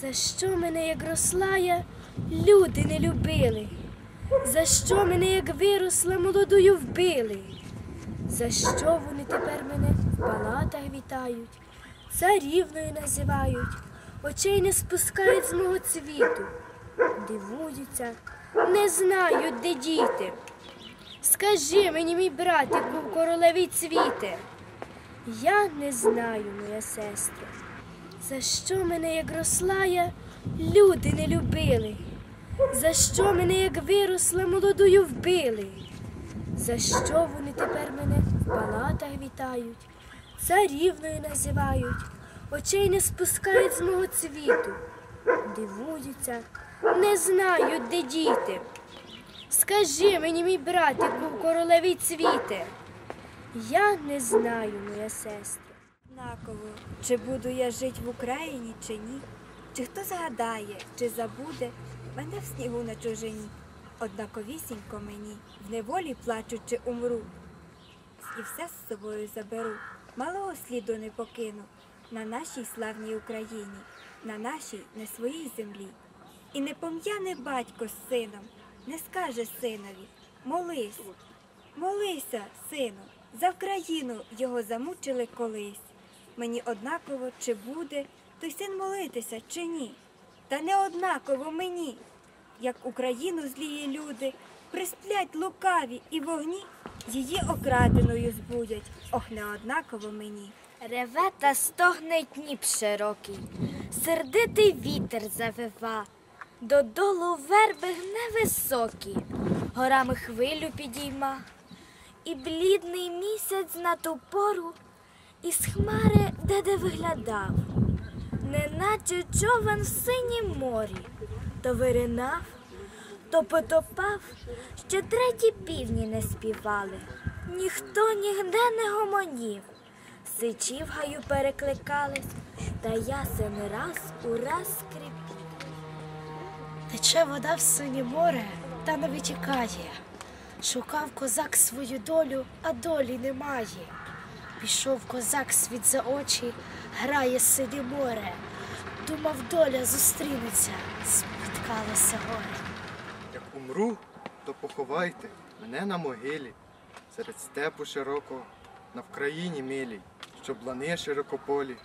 За що мене, як росла я, люди не любили? За що мене, як виросла, молодою вбили? За що вони тепер мене в палатах вітають, царівною називають, очей не спускають з мого цвіту, дивуються, не знають, де діти. Скажи мені, мій братику, королеві цвіте, я не знаю, моя сестра, за що мене, як росла я, люди не любили, за що мене, як виросла, молодою вбили, за що вони тепер мене в палатах вітають, царівною називають, очей не спускають з мого цвіту, дивуються, не знають, де діти. Скажи мені, мій братику, королеві цвіте, я не знаю, моя сестра. Однаково, чи буду я жить в Україні, чи ні, чи хто згадає, чи забуде мене в снігу на чужині. Однаковісінько мені, в неволі плачу, чи умру. І все з собою заберу, малого сліду не покину на нашій славній Україні, на нашій не своїй землі. І не пом'яне батько з сином, не скаже синові, молись, молися, сину, за Вкраїну його замучили колись. Мені однаково, чи буде той син молитися, чи ні. Та не однаково мені, як Україну злії люди, присплять лукаві і вогні, її окраденою збудять, ох, не однаково мені. Реве та стогне Дніп широкий, сердитий вітер завива, додолу верби гне високі, горами хвилю підійма, і блідний місяць на ту пору із хмари де де виглядав, неначе човен в синім морі, то виринав, то потопав, що треті півні не співали, ніхто нігде не гомонів. Сичі в гаю перекликались, та ясен раз у раз скрипів. Тече вода в синє море, та не витікає. Шукав козак свою долю, а долі немає. Пішов козак світ за очі, грає синє море. Думав, доля зустрінеться, спіткалося горе. Як умру, то поховайте мене на могилі, серед степу широкого, на Вкраїні милій, щоб лани широкополі,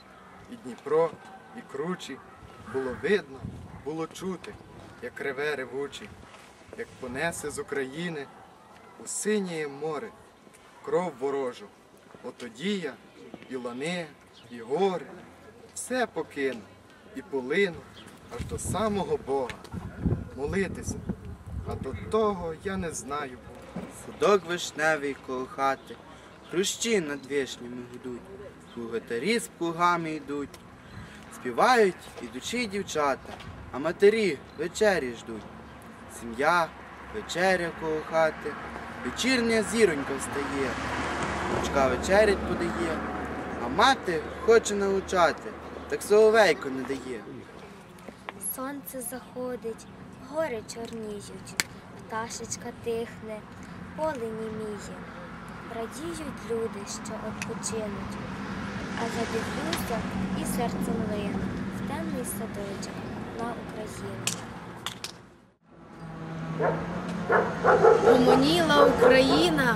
і Дніпро, і кручі, було видно, було чути, як реве ревучий, як понесе з України у синє море кров ворожу. Отоді я і лани, і гори, все покину, і полину аж до самого Бога молитися. А до того я не знаю. Судок вишневий коло хати, хрущі над вишнями гудуть, плугатарі з плугами йдуть, співають ідучі дівчата, а матері вечері ждуть. Сім'я, вечеря коло хати, вечірня зіронька встає, дочка вечерять подає, а мати хоче научати, так соловейко не дає. Сонце заходить, гори чорніють, пташечка тихне, поле німіє. Радіють люди, що відпочинуть, а я дивлюся і серцем лину в темний садочок на Україну. Гомоніла Україна,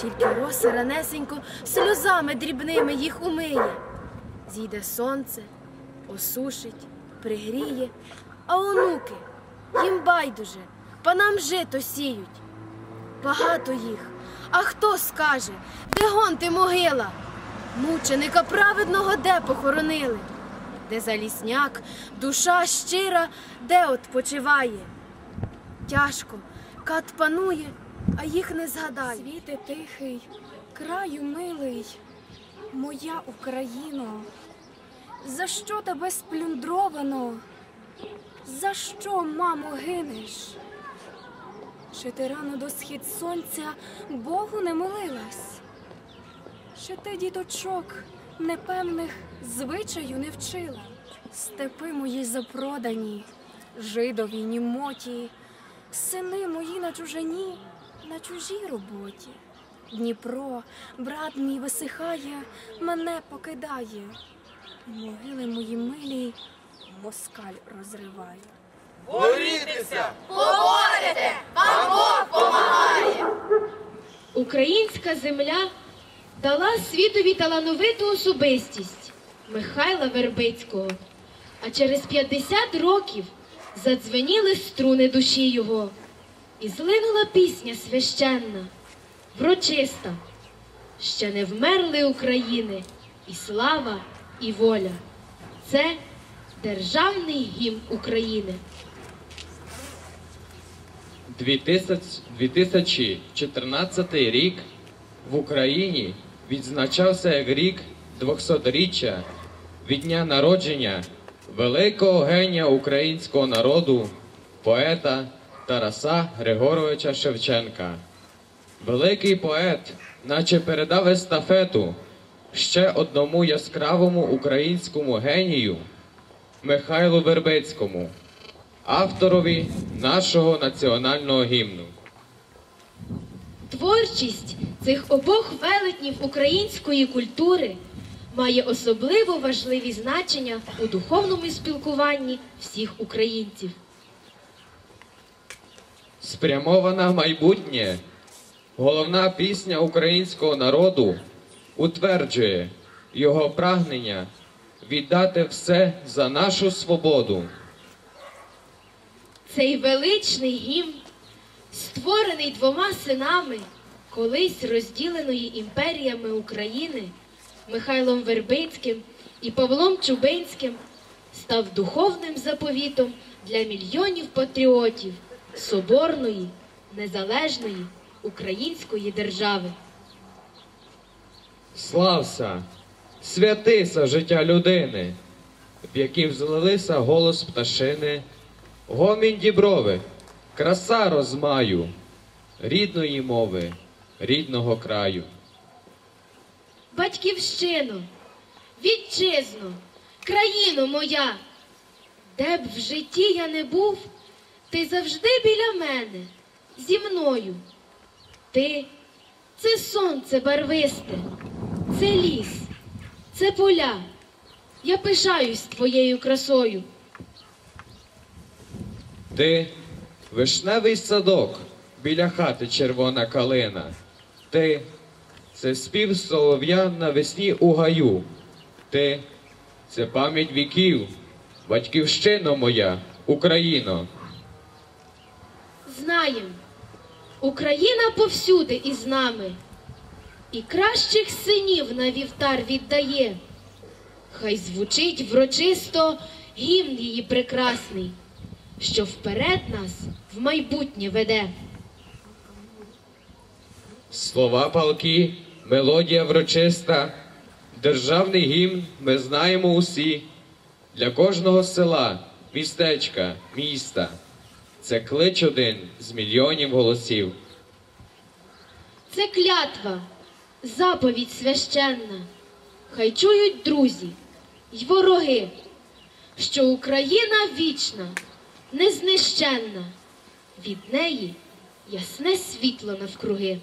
тільки роса ранесенько сльозами дрібними їх умиє. Зійде сонце, осушить, пригріє, а онуки їм байдуже, панам жито сіють. Багато їх, а хто скаже, де гонти могила? Мученика праведного де похоронили? Де залісняк, душа щира, де odpoчиває? Тяжко, кат панує, а їх не згадає. Світе тихий, краю милий, моя Україно, За що тебе сплюндровано? За що, мамо, гинеш? Чи ти рано до схід сонця Богу не молилась? Чи ти діточок непевних звичаю не вчила? Степи мої запродані, жидові німоті, сини мої на чужині, на чужій роботі. Дніпро, брат мій висихає, мене покидає. Могили мої милі, москаль розриває. Українська земля дала світові талановиту особистість Михайла Вербицького. А через 50 років задзвеніли струни душі його, і злинула пісня священна, врочиста. Ще не вмерли України і слава, і воля. Це державний гімн України. 2014 рік в Україні відзначався як рік 200-річчя від дня народження великого генія українського народу, поета Тараса Григоровича Шевченка. Великий поет, наче передав естафету ще одному яскравому українському генію Михайлу Вербицькому авторові нашого національного гімну. Творчість цих обох велетнів української культури має особливо важливі значення у духовному спілкуванні всіх українців. Спрямована в майбутнє, головна пісня українського народу утверджує його прагнення віддати все за нашу свободу. Цей величний гімн, створений двома синами колись розділеної імперіями України Михайлом Вербицьким і Павлом Чубинським, став духовним заповітом для мільйонів патріотів соборної, незалежної української держави. Слався, святися життя людини, в якій взлилися голос пташини, гомінь діброви, краса розмаю, рідної мови, рідного краю. Батьківщино, вітчизно, країно моя, де б в житті я не був, ти завжди біля мене, зі мною. Ти це сонце барвисте, це ліс, це поля. Я пишаюсь твоєю красою. Ти вишневий садок, біля хати червона калина. Ти це спів солов'я навесні у гаю. Ти це пам'ять віків, батьківщино моя, Україно. Знаєм, Україна повсюди із нами, і кращих синів на вівтар віддає. Хай звучить врочисто гімн її прекрасний, що вперед нас в майбутнє веде. Слова палки, мелодія врочиста, державний гімн ми знаємо усі. Для кожного села, містечка, міста. Це клич один з мільйонів голосів. Це клятва, заповідь священна. Хай чують друзі й вороги, що Україна вічна, незнищенна, від неї ясне світло навкруги.